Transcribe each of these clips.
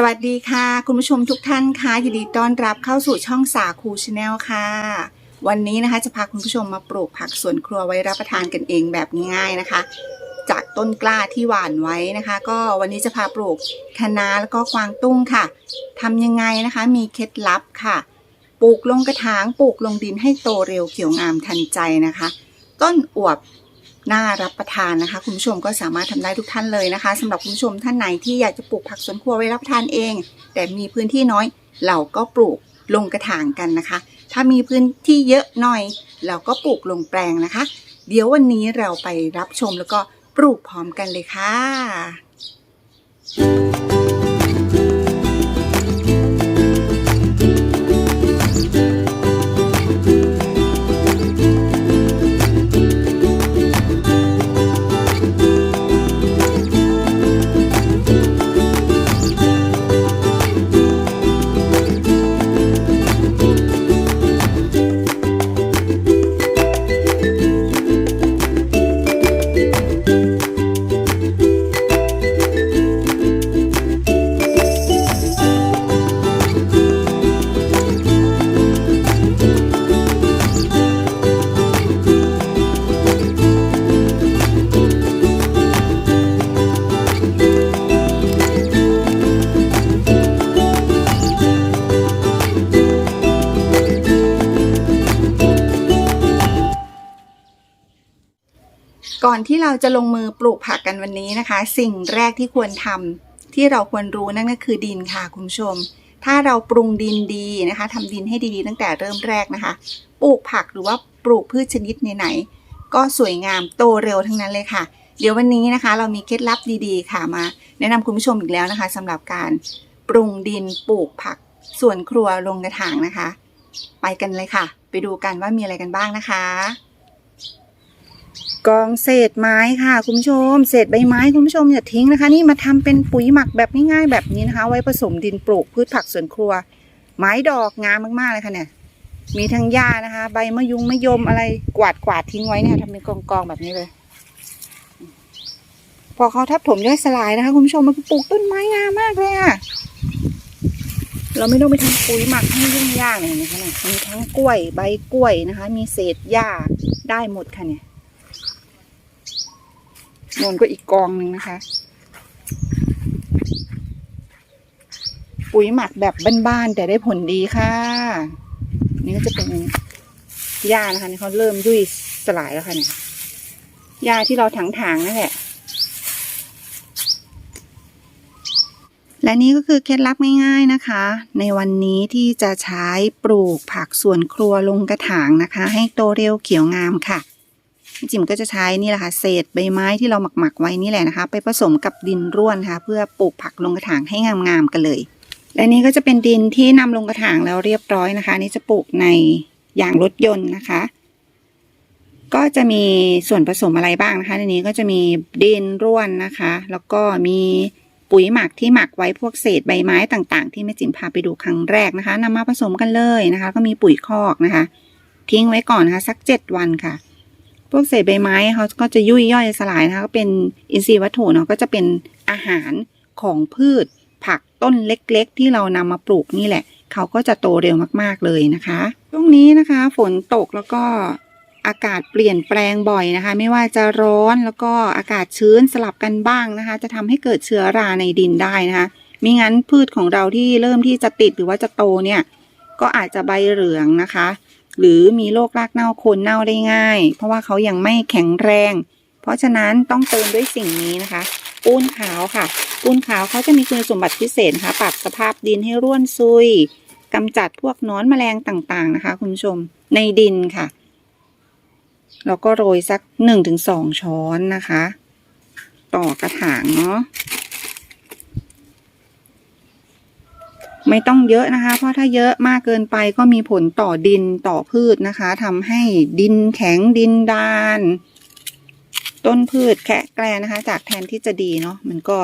สวัสดีค่ะ คุณผู้ชมทุกท่านค่ะยินดีต้อนรับเข้าสู่ช่องสาคูชาแนลค่ะ วันนี้นะคะจะพาคุณผู้ชมมาปลูกผักสวนครัวไว้รับประทานกันเองแบบง่ายๆนะคะ จากต้นกล้าที่หว่านไว้นะคะ ก็วันนี้จะพาปลูกคะน้าแล้วก็กวางตุ้งค่ะทำยังไงนะคะมีเคล็ดลับค่ะ ปลูกลงกระถางปลูกลงดินให้โตเร็วเขียวงามทันใจนะคะ ต้นอวบ น่ารับประทานนะคะ คุณผู้ชมก็สามารถทำได้ทุกท่านเลยนะคะสำหรับคุณผู้ชมท่านไหนที่อยากจะปลูกผักสวนครัวไว้รับประทานเอง แต่มีพื้นที่น้อย เราก็ปลูกลงกระถางกันนะคะ ถ้ามีพื้นที่เยอะหน่อย เราก็ปลูกลงแปลงนะคะ เดี๋ยววันนี้เราไปรับชมแล้วก็ปลูกพร้อมกันเลยค่ะ อนที่เราจะลงมือปลูกผักกันวันนี้นะคะ สิ่งแรกที่ควรทำที่เราควรรู้นั่นก็คือดินค่ะคุณผู้ชม ถ้าเราปรุงดินดีนะคะทำดินให้ดีๆ ตั้งแต่เริ่มแรกนะคะ ปลูกผักหรือว่าปลูกพืชชนิดไหนๆก็สวยงามโตเร็วทั้งนั้นเลยค่ะ เดี๋ยววันนี้นะคะ เรามีเคล็ดลับดีๆ ค่ะมา แนะนำคุณผู้ชมอีกแล้วนะคะสำหรับการปรุงดินปลูกผักสวนครัวลงกระถางนะคะ ไปกันเลยค่ะ ไปดูกันว่ามีอะไรกันบ้างนะคะ กองเศษไม้ค่ะ คุณผู้ชม เศษใบไม้คุณผู้ชมอย่าทิ้งนะคะ นี่มาทำเป็นปุ๋ยหมักแบบง่ายๆแบบนี้นะคะ ไว้ผสมดินปลูกพืชผักสวนครัว ไม้ดอกงามมากๆเลยค่ะเนี่ยมีทั้งหญ้านะคะ ใบมะยุงมะยมอะไรกวาดกวาดทิ้งไว้เนี่ยทำเป็นกองๆแบบนี้เลย พอเขาทับถมย่อยสลายนะคะ คุณผู้ชมมันปลูกต้นไม้งามมากเลยอะเราไม่ต้องไปทำปุ๋ยหมักให้ยุ่งยากเลยนะคะเนี่ยมีทั้งกล้วยใบกล้วยนะคะ มีเศษหญ้าได้หมดค่ะเนี่ย นนก็อีกกองหนึ่งนะคะ ปุ๋ยหมักแบบบ้านๆแต่ได้ผลดีค่ะ นี่ก็จะเป็นหญ้านะคะนี่เขาเริ่มยุ่ยสลายแล้วค่ะเนี่ยหญ้าที่เราถางๆนั่นแหละและนี่ก็คือเคล็ดลับง่ายๆนะคะ ในวันนี้ที่จะใช้ปลูกผักสวนครัวลงกระถางนะคะ ให้โตเร็วเขียวงามค่ะ พี่จิ๋มก็จะใช้นี่แหละค่ะเศษใบไม้ที่เราหมักหมักๆไว้นี่แหละนะคะ ไปผสมกับดินร่วนค่ะ เพื่อปลูกผักลงกระถางให้งามๆกันเลย และนี่ก็จะเป็นดินที่นำลงกระถางแล้วเรียบร้อยนะคะ นี่จะปลูกในยางรถยนต์นะคะ ก็จะมีส่วนผสมอะไรบ้างนะคะ ในนี้ก็จะมีดินร่วนนะคะ แล้วก็มีปุ๋ยหมักที่หมักไว้พวกเศษใบไม้ต่างๆ ที่แม่จิ๋มพาไปดูครั้งแรกนะคะนำมาผสมกันเลยนะคะ ก็มีปุ๋ยคอกนะคะ ทิ้งไว้ก่อนนะคะ สักเจ็ดวันค่ะ พวกเศษใบไม้เขาก็จะยุ่ยย่อยสลายนะคะก็เป็นอินทรีย์วัตถุเนาะก็จะเป็นอาหารของพืช ผักต้นเล็กๆ ที่เรานำมาปลูกนี่แหละ เขาก็จะโตเร็วมากๆเลยนะคะช่วงนี้นะคะ ฝนตกแล้วก็อากาศเปลี่ยนแปลงบ่อยนะคะ ไม่ว่าจะร้อนแล้วก็อากาศชื้นสลับกันบ้างนะคะ จะทำให้เกิดเชื้อราในดินได้นะคะมิงั้นพืชของเราที่เริ่มที่จะติดหรือว่าจะโตเนี่ย ก็อาจจะใบเหลืองนะคะ หรือมีโรครากเน่าโคนเน่าได้ง่าย เพราะว่าเขายังไม่แข็งแรง เพราะฉะนั้นต้องเติมด้วยสิ่งนี้นะคะ ปูนขาวค่ะ ปูนขาวเขาจะมีคุณสมบัติพิเศษนะคะปรับสภาพดินให้ร่วนซุยกำจัดพวกหนอนแมลงต่างๆนะคะ คุณผู้ชมในดินค่ะแล้วก็โรยสักหนึ่งถึงสองช้อนนะคะ ต่อกระถางเนาะ ไม่ต้องเยอะนะคะ เพราะถ้าเยอะมากเกินไปก็มีผลต่อดินต่อพืชนะคะทำให้ดินแข็งดินดาน ต้นพืชแคะแกลนะคะ จากแทนที่จะดีเนาะมันก็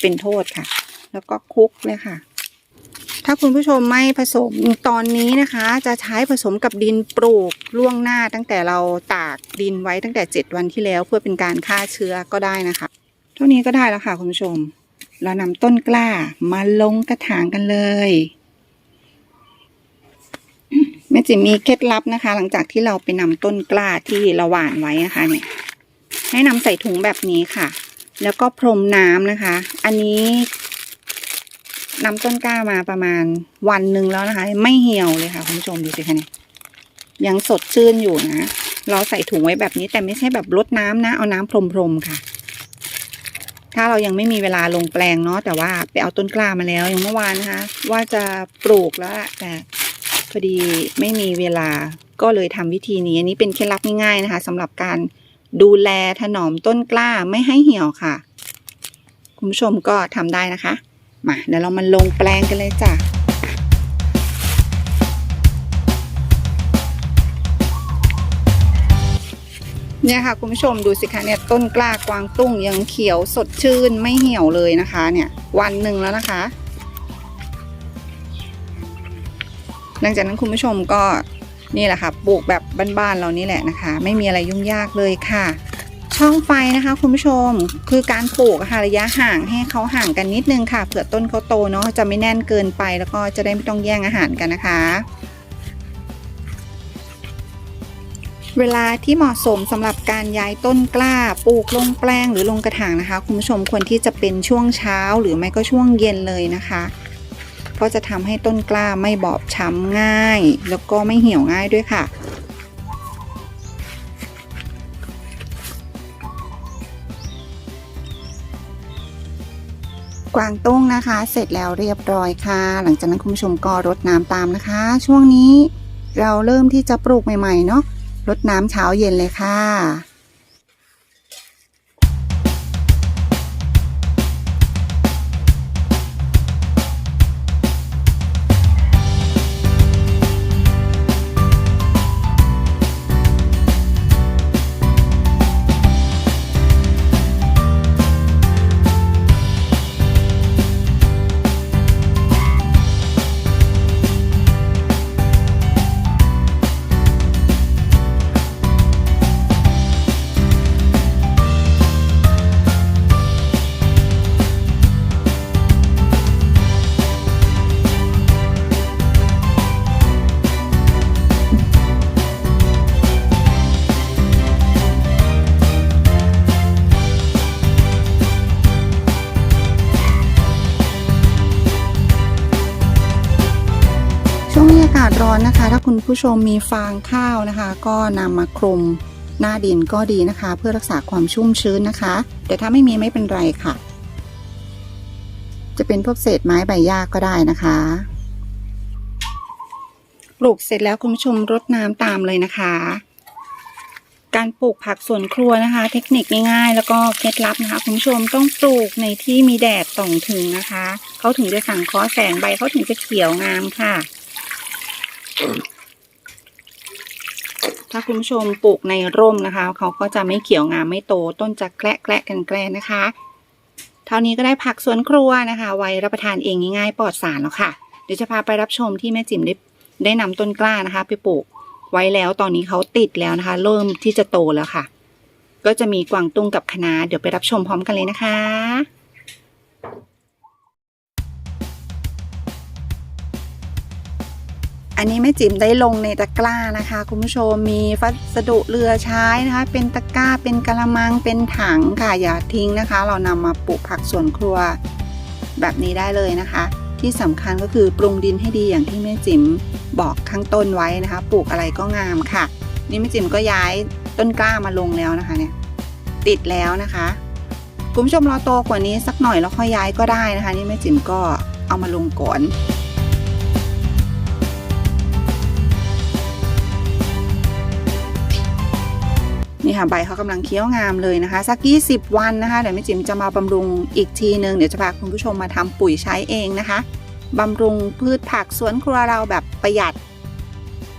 เป็นโทษค่ะ แล้วก็คุกเลยค่ะ ถ้าคุณผู้ชมไม่ผสมตอนนี้นะคะ จะใช้ผสมกับดินปลูกล่วงหน้าตั้งแต่เราตากดินไว้ตั้งแต่ 7 วันที่แล้วเพื่อเป็นการฆ่าเชื้อก็ได้นะคะ เท่านี้ก็ได้แล้วค่ะคุณผู้ชม เรานำต้นกล้ามาลงกระถางกันเลยแม่จิมมีเคล็ดลับนะคะ หลังจากที่เราไปนำต้นกล้าที่เราหว่านไว้นะคะเนี่ยให้นำใส่ถุงแบบนี้ค่ะ แล้วก็พรมน้ำนะคะ อันนี้นำต้นกล้ามาประมาณวันหนึ่งแล้วนะคะ ไม่เหี่ยวเลยค่ะคุณผู้ชมดูสิคะเนี่ยยังสดชื่นอยู่นะ เราใส่ถุงไว้แบบนี้แต่ไม่ใช่แบบลดน้ำนะ เอาน้ำพรมๆค่ะ ถ้าเรายังไม่มีเวลาลงแปลงเนาะแต่ว่าไปเอาต้นกล้ามาแล้วอย่างเมื่อวานนะคะ ว่าจะปลูกแล้วล่ะแต่พอดีไม่มีเวลาก็เลยทำวิธีนี้อันนี้เป็นเคล็ดลับง่ายๆนะคะสำหรับการดูแลถนอมต้นกล้าไม่ให้เหี่ยวค่ะ คุณผู้ชมก็ทำได้นะคะมาเดี๋ยวเรามาลงแปลงกันเลยจ้ะ เนี่ยค่ะคุณผู้ชมดูสิคะเนี่ยต้นกล้ากวางตุ้งยังเขียวสดชื่นไม่เหี่ยวเลยนะคะ เนี่ยวันหนึ่งแล้วนะคะ หลังจากนั้นคุณผู้ชมก็นี่แหละค่ะปลูกแบบบ้านๆเรานี่แหละนะคะ ไม่มีอะไรยุ่งยากเลยค่ะ ช่องไฟนะคะคุณผู้ชมคือการปลูกะค่ะระยะห่างให้เขาห่างกันนิดนึงค่ะเผื่อต้นเขาโตเนาะจะไม่แน่นเกินไปแล้วก็จะได้ไม่ต้องแย่งอาหารกันนะคะ เวลาที่เหมาะสมสำหรับการย้ายต้นกล้าปลูกลงแปลงหรือลงกระถางนะคะ คุณผู้ชมควรที่จะเป็นช่วงเช้าหรือไม่ก็ช่วงเย็นเลยนะคะเพราะจะทำให้ต้นกล้าไม่บอบช้ำง่าย แล้วก็ไม่เหี่ยวง่ายด้วยค่ะ กวางตุ้งนะคะ เสร็จแล้วเรียบร้อยค่ะ หลังจากนั้นคุณผู้ชมก็รดน้ำตามนะคะ ช่วงนี้เราเริ่มที่จะปลูกใหม่ๆเนาะ รดน้ำเช้าเย็นเลยค่ะ วงนี้อากาศร้อนนะคะ ถ้าคุณผู้ชมมีฟางข้าวนะคะ ก็นำมาคลุมหน้าดินก็ดีนะคะ เพื่อรักษาความชุ่มชื้นนะคะ แต่ถ้าไม่มีไม่เป็นไรค่ะ จะเป็นพวกเศษไม้ใบหญ้าก็ได้นะคะปลูกเสร็จแล้วคุณผู้ชมรดน้ำตามเลยนะคะ การปลูกผักสวนครัวนะคะ เทคนิคง่ายๆ แล้วก็เคล็ดลับนะคะ คุณผู้ชมต้องปลูกในที่มีแดดส่องถึงนะคะเขาถึงจะสังเคราะห์แสงใบเขาถึงจะเขียวงามค่ะ ถ้าคุณผู้ชมปลูกในร่มนะคะ เขาก็จะไม่เขียวงามไม่โต ต้นจะแกละแกละกันแกลนะคะ เท่านี้ก็ได้ผักสวนครัวนะคะ ไว้รับประทานเองง่ายๆปลอดสารแล้วค่ะ เดี๋ยวจะพาไปรับชมที่แม่จิ๋มได้ได้นำต้นกล้านะคะ ไปปลูกไว้แล้วตอนนี้เขาติดแล้วนะคะ เริ่มที่จะโตแล้วค่ะ ก็จะมีกวางตุ้งกับคะน้าเดี๋ยวไปรับชมพร้อมกันเลยนะคะ อันนี้แม่จิ๋มได้ลงในตะกร้านะคะ คุณผู้ชมมีวัสดุเรือใช้นะคะ เป็นตะกร้าเป็นกระมังเป็นถังค่ะอย่าทิ้งนะคะ เรานำมาปลูกผักสวนครัวแบบนี้ได้เลยนะคะ ที่สำคัญก็คือปรุงดินให้ดีอย่างที่แม่จิ๋มบอกข้างต้นไว้นะคะ ปลูกอะไรก็งามค่ะ นี่แม่จิ๋มก็ย้ายต้นกล้ามาลงแล้วนะคะเนี่ยติดแล้วนะคะคุณผู้ชมรอโตกว่านี้สักหน่อยแล้วค่อยย้ายก็ได้นะคะ นี่แม่จิ๋มก็เอามาลงก่อน นี่ค่ะใบเขากำลังเคี้ยวงามเลยนะคะ สัก 20 วันนะคะเดี๋ยวแม่จิ๋มจะมาบำรุงอีกทีนึงเดี๋ยวจะพาคุณผู้ชมมาทำปุ๋ยใช้เองนะคะบำรุงพืชผักสวนครัวเราแบบประหยัด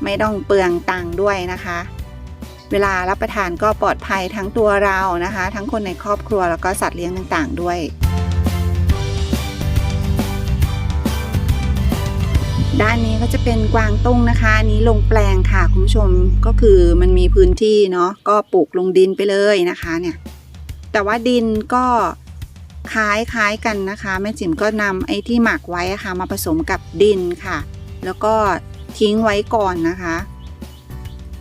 ไม่ต้องเปลืองตังค์ด้วยนะคะ เวลารับประทานก็ปลอดภัยทั้งตัวเรานะคะ ทั้งคนในครอบครัวแล้วก็สัตว์เลี้ยงต่างๆด้วย ด้านนี้ก็จะเป็นกวางตุ้งนะคะอันนี้ลงแปลงค่ะคุณผู้ชมก็คือมันมีพื้นที่เนาะก็ปลูกลงดินไปเลยนะคะเนี่ยแต่ว่าดินก็คล้ายคล้ายกันนะคะแม่จิ๋มก็นำไอ้ที่หมักไว้ะค่ะมาผสมกับดินค่ะ แล้วก็ทิ้งไว้ก่อนนะคะ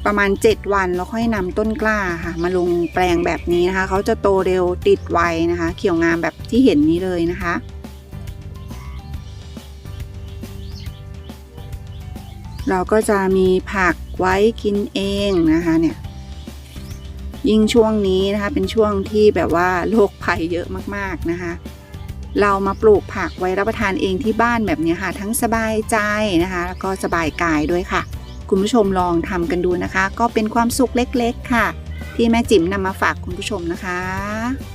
ประมาณ 7 วันแล้วค่อยนำต้นกล้าค่ะ มาลงแปลงแบบนี้นะคะเขาจะโตเร็วติดไวนะคะ เขียวงามแบบที่เห็นนี้เลยนะคะ เราก็จะมีผักไว้กินเองนะคะเนี่ยยิ่งช่วงนี้นะคะเป็นช่วงที่แบบว่าโรคภัยเยอะมากๆนะคะ เรามาปลูกผักไว้รับประทานเองที่บ้านแบบนี้ค่ะ ทั้งสบายใจนะคะแล้วก็สบายกายด้วยค่ะ คุณผู้ชมลองทำกันดูนะคะ ก็เป็นความสุขเล็กๆค่ะ ที่แม่จิ๋มนำมาฝากคุณผู้ชมนะคะ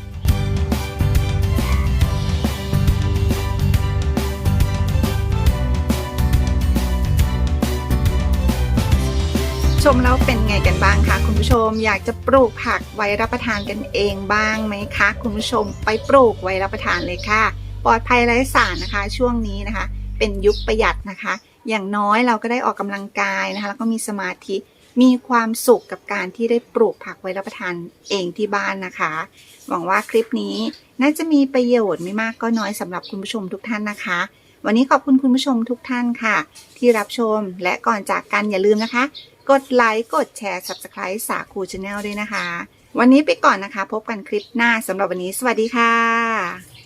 ชมแล้วเป็นไงกันบ้างคะคุณผู้ชมอยากจะปลูกผักไว้รับประทานกันเองบ้างไหมคะ คุณผู้ชมไปปลูกไว้รับประทานเลยค่ะ ปลอดภัยไร้สารนะคะ ช่วงนี้นะคะ เป็นยุคประหยัดนะคะ อย่างน้อยเราก็ได้ออกกำลังกายนะคะ แล้วก็มีสมาธิมีความสุขกับการที่ได้ปลูกผักไว้รับประทานเองที่บ้านนะคะ หวังว่าคลิปนี้น่าจะมีประโยชน์ไม่มากก็น้อยสำหรับคุณผู้ชมทุกท่านนะคะวันนี้ขอบคุณคุณผู้ชมทุกท่านค่ะ ที่รับชมและก่อนจากกันอย่าลืมนะคะ กดไลค์ กดแชร์ Subscribe สาคูชาแนลด้วยนะคะ วันนี้ไปก่อนนะคะ พบกันคลิปหน้าสำหรับวันนี้ สวัสดีค่ะ